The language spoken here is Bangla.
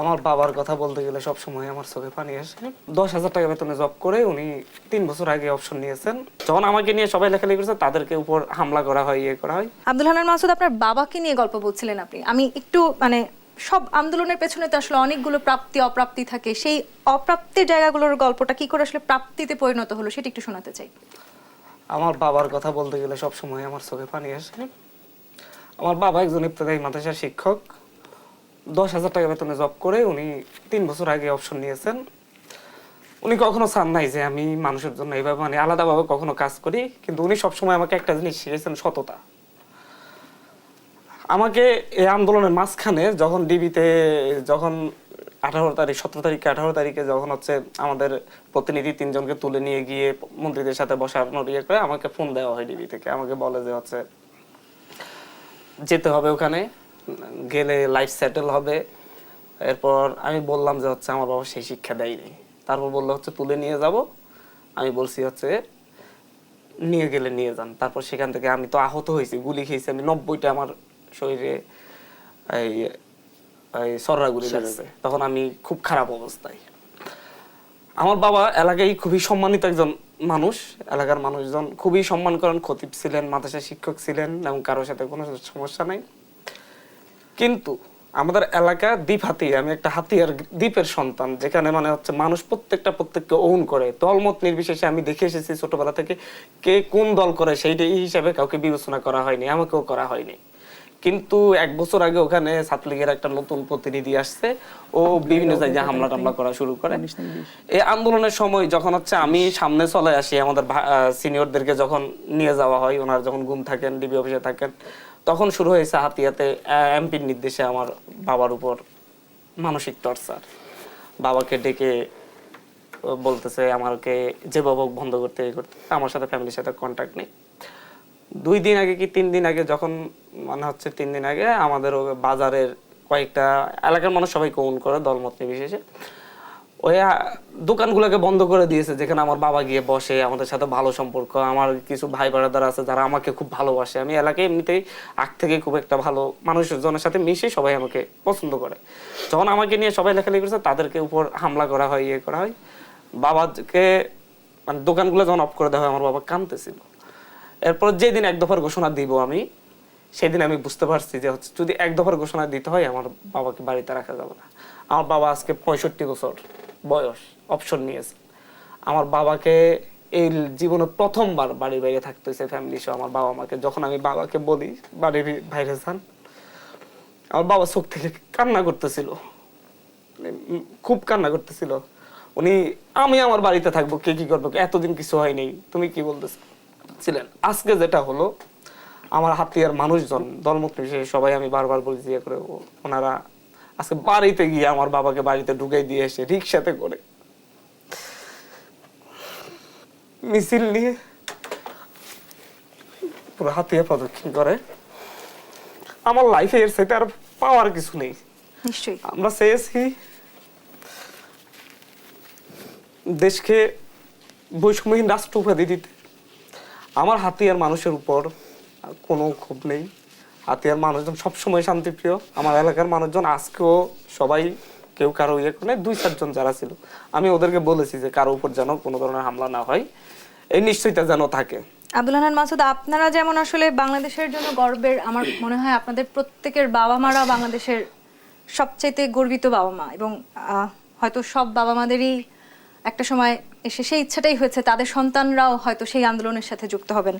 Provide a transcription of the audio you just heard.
আমার বাবার কথা বলতে গেলে সব সময় আমার চোখে পানি আসে। দশ হাজার টাকা বেতনে জব করে উনি তিন বছর আগে অপশন নিয়েছেন। যখন আমাকে নিয়ে সবাই লেখালেখি করেছে তাদেরকে উপর হামলা করা হয় ইয়ে করা হয়। আব্দুল হান্নান মাসুদ আপনার বাবাকে নিয়ে গল্প বলছিলেন আপনি। আমি একটু মানে সব আন্দোলনের পেছনে তো আসলে অনেকগুলো প্রাপ্তি অপ্রাপ্তি থাকে। সেই অপ্রাপ্তির জায়গাগুলোর গল্পটা কি করে আসলে প্রাপ্তিতে পরিণত হলো সেটা একটু শোনাতে চাই। আমার বাবার কথা বলতে গেলে সব সময় আমার চোখে পানি আসে। আমার বাবা একজন ইবতদায়ী মাদ্রাসার শিক্ষক। দশ হাজার টাকা বেতনে জব করে উনি তিন বছর আগে অপশন নিয়েছেন। উনি কখনো চান নাই যে আমি মানুষের জন্য এইভাবে মানে আলাদাভাবে কখনো কাজ করি, কিন্তু উনি সবসময় আমাকে একটা জিনিস শিখেছেন সততা। আমাকে এই আন্দোলনের মাঝখানে যখন ডিবিতে, যখন আঠারো তারিখ, সতেরো তারিখে, আঠারো তারিখে যখন হচ্ছে আমাদের প্রতিনিধি তিনজনকে তুলে নিয়ে গিয়ে মন্ত্রীদের সাথে বসানোর ইয়ে করে আমাকে ফোন দেওয়া হয় ডিবি থেকে। আমাকে বলে যে হচ্ছে, যেতে হবে ওখানে। গেলে লাইফ সেটেল হবে। এরপর আমি বললাম যে হচ্ছে আমার বাবা সেই শিক্ষা দেয়নি। তারপর বলল হচ্ছে তুলে নিয়ে যাব। আমি বলছি হচ্ছে নিয়ে গেলে নিয়ে যান। তারপর সেখান থেকে আমি তো আহত হয়েছি গুলি খেয়েছি আমি নব্বইটা আমার শরীরে এই এই সররা গুলি লাগছে। তখন আমি খুব খারাপ অবস্থায়। আমার বাবা এলাকায় খুবই সম্মানিত একজন মানুষ। এলাকার মানুষজন খুবই সম্মান করেন খতিব ছিলেন মাদ্রাসা শিক্ষক ছিলেন এবং কারোর সাথে কোনো সমস্যা নাই। কিন্তু আমাদের এলাকা দ্বীপ হাতি আমি একটা হাতিয়ার দ্বীপের সন্তান যেখানে মানে হচ্ছে মানুষ প্রত্যেকটা প্রত্যেককে ওন করে। দলমত নির্বিশেষে আমি দেখে এসেছি ছোটবেলা থেকে কে কোন দল করে সেইটা এই হিসাবে কাউকে বিবেচনা করা হয়নি আমাকেও করা হয়নি। কিন্তু এক বছর আগে ওখানে ছাত্রলীগের একটা নতুন প্রতিনিধি আসছে ও বিভিন্ন জায়গায় হামলা টামলা করা শুরু করে। এই আন্দোলনের সময় যখন হচ্ছে আমি সামনে চলে আসি আমাদের সিনিয়রদেরকে যখন নিয়ে যাওয়া হয় ওনার যখন গুম থাকেন ডিবি অফিসে থাকেন তখন শুরু হয়েছে হাতিয়াতে এমপির নির্দেশে আমার বাবার উপর মানসিক টর্চার। বাবাকে ডেকে বলতেছে, আমাকে যে বাবক বন্ধ করতে করতে। আমার সাথে ফ্যামিলির সাথে কন্ট্যাক্ট নেই। দুই দিন আগে কি তিন দিন আগে যখন মানে হচ্ছে তিন দিন আগে আমাদের বাজারের কয়েকটা, এলাকার মানুষ সবাই কৌন করে দলমত নির্বিশেষে ওই দোকানগুলোকে বন্ধ করে দিয়েছে, যেখানে আমার বাবা গিয়ে বসে, আমাদের সাথে ভালো সম্পর্ক, আমার কিছু ভাই বাড়াদার আছে যারা আমাকে খুব ভালোবাসে। আমি এলাকায় এমনিতেই আগ থেকে খুব একটা ভালো মানুষজনের সাথে মিশে সবাই আমাকে পছন্দ করে। যখন আমাকে নিয়ে সবাই লেখালেখি করেছে, তাদেরকে উপর হামলা করা হয় ইয়ে করা হয়। বাবাকে মানে দোকানগুলো যখন অফ করে দেওয়া হয়, আমার বাবা কাঁদতেছিল। এরপর যেদিন এক দফার ঘোষণা দিব আমি, সেদিন আমি বুঝতে পারছি যে হচ্ছে, যদি এক দফার ঘোষণা দিতে হয়, আমার বাবাকে বাড়িতে রাখা যাবে না। আমার বাবা আজকে পঁয়ষট্টি বছর। বয়স অপশন নিয়েছে। আমার বাবাকে এই জীবনে প্রথমবার বাড়ির বাইরে থাকতে হয়েছে ফ্যামিলি সহ আমার বাবা মাকে। যখন আমি বাবাকে বলি, বাড়ির বাইরে যান, আমার বাবা চোখ থেকে কান্না করতেছিল। মানে খুব কান্না করতেছিল। উনি, আমি আমার বাড়িতে থাকব, কে কি করব? এতদিন কিছু হয়নি তুমি কি বলতেছ? ছিলেন। আজকে যেটা হলো, আমার হাতিয়ার মানুষজন দলমুক্ত বিশেষে সবাই আমি বারবার বলি ইয়ে করে ওনারা আজকে বাড়িতে গিয়ে আমার বাবাকে বাড়িতে ঢুকাই দিয়ে এসে রিক্সাতে করে মিছিল নিয়ে পুরো হাতিয়া প্রদক্ষিণ করে। আমার লাইফে এর সেটা আর পাওয়ার কিছু নেই। নিশ্চয়ই। আমরা চেয়েছি দেশকে বৈষম্যহীন রাষ্ট্র উপাধি দিতে। আমার হাতিয়ার মানুষের উপর কোনো ক্ষোভ নেই। হাতিয়ার মানুষজন সবসময় শান্তিপ্রিয়। আমার এলাকার মানুষজন, আজকেও সবাই কেউ কারও ইয়ে করে দুই চারজন যারা ছিল। আমি ওদেরকে বলেছি যে কারও উপর যেন কোনো ধরনের হামলা না হয়। এই নিশ্চয়তা যেন থাকে। আব্দুল হান্নান মাসুদ, আপনারা যেমন আসলে বাংলাদেশের জন্য গর্বের, আমার মনে হয় আপনাদের প্রত্যেকের বাবা মারা বাংলাদেশের সবচাইতে গর্বিত বাবা মা এবং হয়তো সব বাবা মাদেরই একটা সময় এসে সেই ইচ্ছাটাই হয়েছে, তাদের সন্তানরাও হয়তো সেই আন্দোলনের সাথে যুক্ত হবেন।